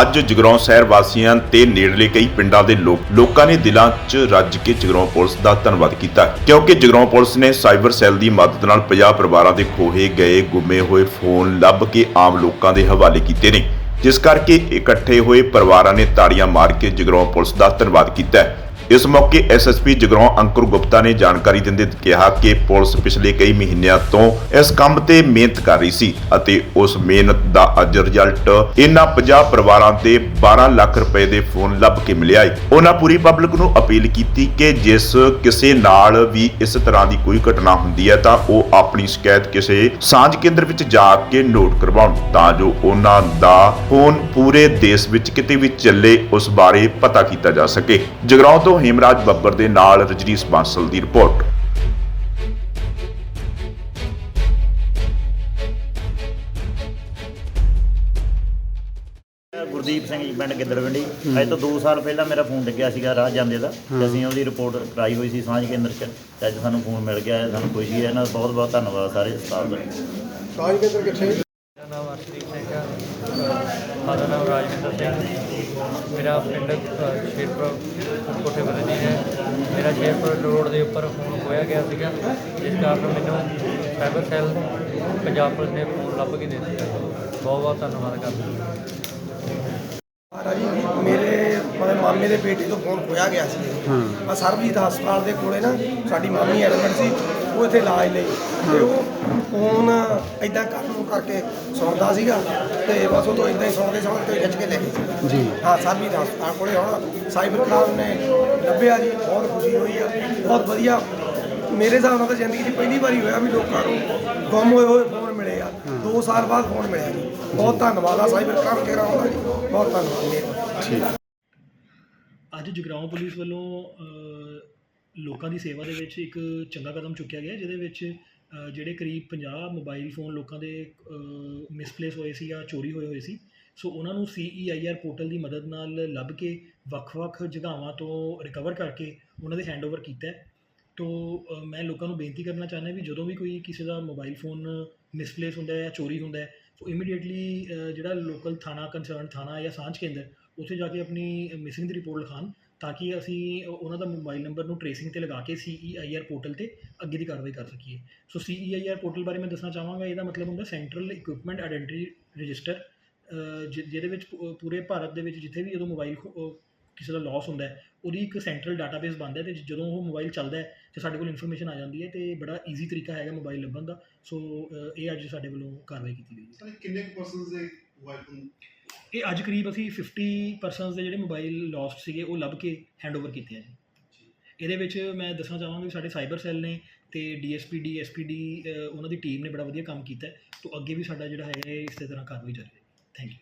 ਅੱਜ ਜਗਰਾਉਂ ਸ਼ਹਿਰ ਵਾਸੀਆਂ ਤੇ ਨੇੜਲੇ ਕਈ ਪਿੰਡਾਂ ਦੇ ਲੋਕ ਲੋਕਾਂ ਨੇ ਦਿਲਾਂ 'ਚ ਰੱਜ ਕੇ ਜਗਰਾਉਂ ਪੁਲਿਸ ਦਾ ਧੰਨਵਾਦ ਕੀਤਾ ਕਿਉਂਕਿ ਜਗਰਾਉਂ ਪੁਲਿਸ ਨੇ ਸਾਈਬਰ ਸੈੱਲ ਦੀ ਮਦਦ ਨਾਲ 50 ਪਰਿਵਾਰਾਂ ਦੇ ਖੋਹੇ ਗਏ, ਗੁੰਮੇ ਹੋਏ, ਫੋਨ ਲੱਭ ਕੇ ਆਮ ਲੋਕਾਂ ਦੇ ਹਵਾਲੇ ਕੀਤੇ ਨੇ ਜਿਸ ਕਰਕੇ ਇਕੱਠੇ ਹੋਏ ਪਰਿਵਾਰਾਂ ਨੇ ਤਾੜੀਆਂ ਮਾਰ ਕੇ ਜਗਰਾਉਂ ਪੁਲਿਸ ਦਾ ਧੰਨਵਾਦ ਕੀਤਾ ਹੈ। ਇਸ ਮੌਕੇ ਐਸਐਸਪੀ ਜਗਰਾਉਂ ਅੰਕੁਰ ਗੁਪਤਾ ਨੇ ਜਾਣਕਾਰੀ ਦਿੰਦੇ ਕਿਹਾ ਕਿ ਪੁਲਿਸ ਪਿਛਲੇ ਕਈ ਮਹੀਨਿਆਂ ਤੋਂ ਇਸ ਕੰਮ ਤੇ ਮਿਹਨਤ ਕਰ ਰਹੀ ਸੀ ਅਤੇ ਉਸ ਮਿਹਨਤ ਦਾ ਅੱਜ ਰਿਜ਼ਲਟ ਇਨ੍ਹਾਂ 50 ਪਰਿਵਾਰਾਂ ਦੇ 12 ਲੱਖ ਰੁਪਏ ਦੇ ਫੋਨ ਲੱਭ ਕੇ ਮਿਲਿਆ ਹੈ ਉਹਨਾਂ ਪੂਰੀ ਪਬਲਿਕ ਨੂੰ ਅਪੀਲ ਕੀਤੀ ਕਿ ਜਿਸ ਕਿਸੇ ਨਾਲ ਵੀ ਇਸ ਤਰ੍ਹਾਂ ਦੀ ਕੋਈ ਘਟਨਾ ਹੁੰਦੀ ਹੈ ਤਾਂ ਉਹ ਆਪਣੀ ਸ਼ਿਕਾਇਤ ਕਿਸੇ ਸਾਂਝ ਕੇਂਦਰ ਵਿੱਚ ਜਾ ਕੇ ਨੋਟ ਕਰਵਾਉਣ ਤਾਂ ਜੋ ਉਹਨਾਂ ਦਾ ਫੋਨ ਪੂਰੇ ਦੇਸ਼ ਵਿੱਚ ਕਿਤੇ ਵੀ ਚੱਲੇ ਉਸ ਬਾਰੇ ਪਤਾ ਕੀਤਾ ਜਾ ਸਕੇ। ਜਗਰਾਉਂ ਤੋਂ ਹੇਮਰਾਜ ਬੱਬਰ ਦੇ ਨਾਲ ਰਜਨੀਸ਼ ਬਾਂਸਲ ਦੀ ਰਿਪੋਰਟ। ਗੁਰਦੀਪ ਸਿੰਘ ਜੀ ਪਿੰਡ ਗਿੱਦੜਵਿੰਡੀ। ਅੱਜ ਤੋਂ 2 ਸਾਲ ਪਹਿਲਾਂ ਮੇਰਾ ਫੋਨ ਡਿੱਗਿਆ ਸੀਗਾ ਰਾਹ ਜਾਂਦੇ ਦਾ ਤੇ ਅਸੀਂ ਉਹਦੀ ਰਿਪੋਰਟ ਕਰਾਈ ਹੋਈ ਸੀ ਸਾਂਝ ਕੇਂਦਰ 'ਚ। ਤੇ ਅੱਜ ਸਾਨੂੰ ਫੋਨ ਮਿਲ ਗਿਆ ਹੈ ਸਾਨੂੰ ਖੁਸ਼ੀ ਹੈ। ਇਹਨਾਂ ਦਾ ਬਹੁਤ ਬਹੁਤ ਧੰਨਵਾਦ ਸਾਰੇ ਸਟਾਫ ਦਾ। ਸਾਜ ਕੇਂਦਰ ਕਿੱਥੇ? ਮੇਰਾ ਨਾਮ ਅਰਸ਼ਦੀਪ ਮੇਰਾ ਨਾਮ ਰਾਜਵਿੰਦਰ ਸਿੰਘ ਮੇਰਾ ਪਿੰਡ ਸ਼ੇਰਪੁਰ ਕੋਠੇ ਬਦਨੀ ਹੈ। ਮੇਰਾ ਸ਼ੇਰਪੁਰ ਰੋਡ ਦੇ ਉੱਪਰ ਫੋਨ ਖੋਇਆ ਗਿਆ ਸੀਗਾ ਜਿਸ ਕਾਰਨ ਮੈਨੂੰ ਸਾਈਬਰ ਸੈੱਲ ਪੰਜਾਬ ਪੁਲਿਸ ਨੇ ਫੋਨ ਲੱਭ ਕੇ ਦੇ ਦਿੱਤਾ। ਬਹੁਤ ਬਹੁਤ ਧੰਨਵਾਦ ਕਰਦਾ ਮਹਾਰਾਜ ਜੀ ਮੇਰੇ ਮਤਲਬ ਮਾਮੇ ਦੇ ਬੇਟੇ ਤੋਂ ਫੋਨ ਖੋਇਆ ਗਿਆ ਸੀ। ਹਾਂ। ਸਰਬਜੀਤ ਹਸਪਤਾਲ ਦੇ ਕੋਲੇ ਨਾ ਸਾਡੀ ਮਾਮੀ ਐਡਮਿਟ ਸੀ। ਉਹ ਇੱਥੇ ਇਲਾਜ ਲਈ। ਤੇ ਉਹ ਫੋਨ ਇਦਾਂ ਕਰ ਨੂੰ ਕਰਕੇ ਸੁਣਦਾ ਸੀਗਾ ਤੇ ਬਸ ਉਹ ਤੋਂ ਇਦਾਂ ਹੀ ਸੁਣਦੇ ਸੁਣਦੇ ਤੇ ਖਿੱਚ ਕੇ ਲੈ ਗਏ। ਜੀ। ਹਾਂ ਸਰਬਜੀਤ ਹਸਪਤਾਲ ਕੋਲੇ ਹੁਣ ਸਾਈਬਰ ਕ੍ਰਾਈਮ ਨੇ ਲੱਭਿਆ ਜੀ ਬਹੁਤ ਖੁਸ਼ੀ ਹੋਈ ਆ। ਬਹੁਤ ਵਧੀਆ। ਮੇਰੇ ਹਿਸਾਬ ਨਾਲ ਤਾਂ ਜ਼ਿੰਦਗੀ 'ਚ ਪਹਿਲੀ ਵਾਰੀ ਹੋਇਆ ਵੀ ਲੋਕਾਂ ਨੂੰ ਗੁੰਮ ਹੋਏ ਹੋਏ ਫੋਨ ਮਿਲੇ ਆ। 2 ਸਾਲ ਬਾਅਦ ਫੋਨ ਮਿਲਿਆ ਜੀ। ਬਹੁਤ ਧੰਨਵਾਦ ਆ ਸਾਈਬਰ ਕ੍ਰਾਈਮ ਕੇਰਾ ਦਾ ਜੀ। ਬਹੁਤ ਧੰਨਵਾਦ। ਮਿਹਰਬਾਨੀ ਅੱਜ ਜਗਰਾਉਂ ਪੁਲਿਸ ਵੱਲੋਂ ਅ, ਲੋਕਾਂ ਦੀ ਸੇਵਾ ਦੇ ਵਿੱਚ ਇੱਕ ਚੰਗਾ ਕਦਮ ਚੁੱਕਿਆ ਗਿਆ, ਜਿਹਦੇ ਵਿੱਚ ਜਿਹੜੇ ਕਰੀਬ 50 ਮੋਬਾਈਲ ਫੋਨ ਲੋਕਾਂ ਦੇ ਮਿਸਪਲੇਸ ਹੋਏ ਸੀ ਜਾਂ ਚੋਰੀ ਹੋਏ ਹੋਏ ਸੀ, ਸੋ ਉਹਨਾਂ ਨੂੰ CEIR ਪੋਰਟਲ ਦੀ ਮਦਦ ਨਾਲ ਲੱਭ ਕੇ ਵੱਖ-ਵੱਖ ਜਗ੍ਹਾਵਾਂ ਤੋਂ ਰਿਕਵਰ ਕਰਕੇ ਉਹਨਾਂ ਦੇ ਹੈਂਡਓਵਰ ਕੀਤਾ ਹੈ। ਤੋ ਮੈਂ ਲੋਕਾਂ ਨੂੰ ਬੇਨਤੀ ਕਰਨਾ ਚਾਹੁੰਦਾ ਵੀ ਜਦੋਂ ਵੀ ਕੋਈ ਕਿਸੇ ਦਾ ਮੋਬਾਈਲ ਫੋਨ ਮਿਸਪਲੇਸ ਹੁੰਦਾ ਹੈ ਜਾਂ ਚੋਰੀ ਹੁੰਦਾ ਹੈ ਸੋ ਇਮੀਡੀਏਟਲੀ ਜਿਹੜਾ ਲੋਕਲ ਥਾਣਾ ਕੰਸਰਨ ਥਾਣਾ ਜਾਂ ਸਾਂਝ ਕੇਂਦਰ, ਉੱਥੇ ਜਾ ਕੇ ਆਪਣੀ ਮਿਸਿੰਗ ਦੀ ਰਿਪੋਰਟ ਲਿਖਾਉਣ ਤਾਂ ਕਿ ਅਸੀਂ ਉਹਨਾਂ ਦਾ ਮੋਬਾਈਲ ਨੰਬਰ ਨੂੰ ਟ੍ਰੇਸਿੰਗ ਤੇ ਲਗਾ ਕੇ CEIR ਪੋਰਟਲ ਤੇ ਅੱਗੇ ਦੀ ਕਾਰਵਾਈ ਕਰ ਸਕੀਏ। ਸੋ CEIR ਪੋਰਟਲ ਬਾਰੇ ਮੈਂ ਦੱਸਣਾ ਚਾਹਾਂਗਾ, ਇਹਦਾ ਮਤਲਬ ਹੁੰਦਾ ਸੈਂਟਰਲ ਇਕਵਿਪਮੈਂਟ ਆਇਡੈਂਟੀ ਰਜਿਸਟਰ ਜਿਹਦੇ ਵਿੱਚ ਪੂਰੇ ਭਾਰਤ ਦੇ ਵਿੱਚ ਜਿੱਥੇ ਵੀ ਜਦੋਂ ਮੋਬਾਈਲ ਕਿਸੇ ਦਾ ਲਾਸ ਹੁੰਦਾ ਹੈ ਉਹਦੀ ਇੱਕ ਸੈਂਟਰਲ ਡਾਟਾਬੇਸ ਬਣਦਾ ਹੈ ਤੇ ਜਦੋਂ ਉਹ ਮੋਬਾਈਲ ਚੱਲਦਾ ਹੈ ਤੇ ਸਾਡੇ ਕੋਲ ਇਨਫੋਰਮੇਸ਼ਨ ਆ ਜਾਂਦੀ ਹੈ ਤੇ ਬੜਾ ਈਜ਼ੀ ਤਰੀਕਾ ਹੈਗਾ ਮੋਬਾਈਲ ਲੱਭਣ ਦਾ ਸੋ ਇਹ ਅੱਜ ਸਾਡੇ ਵੱਲੋਂ ਕਾਰਵਾਈ ਕੀਤੀ ਗਈ ਹੈ। ਸਰ ਕਿੰਨੇ ਕੁ ਪਰਸਨਸ ਦੇ ਮੋਬਾਈਲ ਫੋਨ ਇਹ ਅੱਜ ਕਰੀਬ ਅਸੀਂ 50 ਪਰਸਨਸ ਦੇ ਜਿਹੜੇ ਮੋਬਾਈਲ ਲਾਸਟ ਸੀਗੇ ਉਹ ਲੱਭ ਕੇ ਹੈਂਡਓਵਰ ਕੀਤੇ ਆ ਜੀ। ਇਹਦੇ ਵਿੱਚ ਮੈਂ ਦੱਸਣਾ ਚਾਹਾਂਗਾ ਵੀ ਸਾਡੇ ਸਾਈਬਰ ਸੈੱਲ ਨੇ ਤੇ ਡੀਐਸਪੀ ਡੀਐਸਪੀਡੀ ਉਹਨਾਂ ਦੀ ਟੀਮ ਨੇ ਬੜਾ ਵਧੀਆ ਕੰਮ ਕੀਤਾ ਹੈ ਤੋਂ ਅੱਗੇ ਵੀ ਸਾਡਾ ਜਿਹੜਾ ਹੈ ਇਸ ਤਰ੍ਹਾਂ ਕਾਰਵਾਈ ਜਾਰੀ ਹੈ। Thank you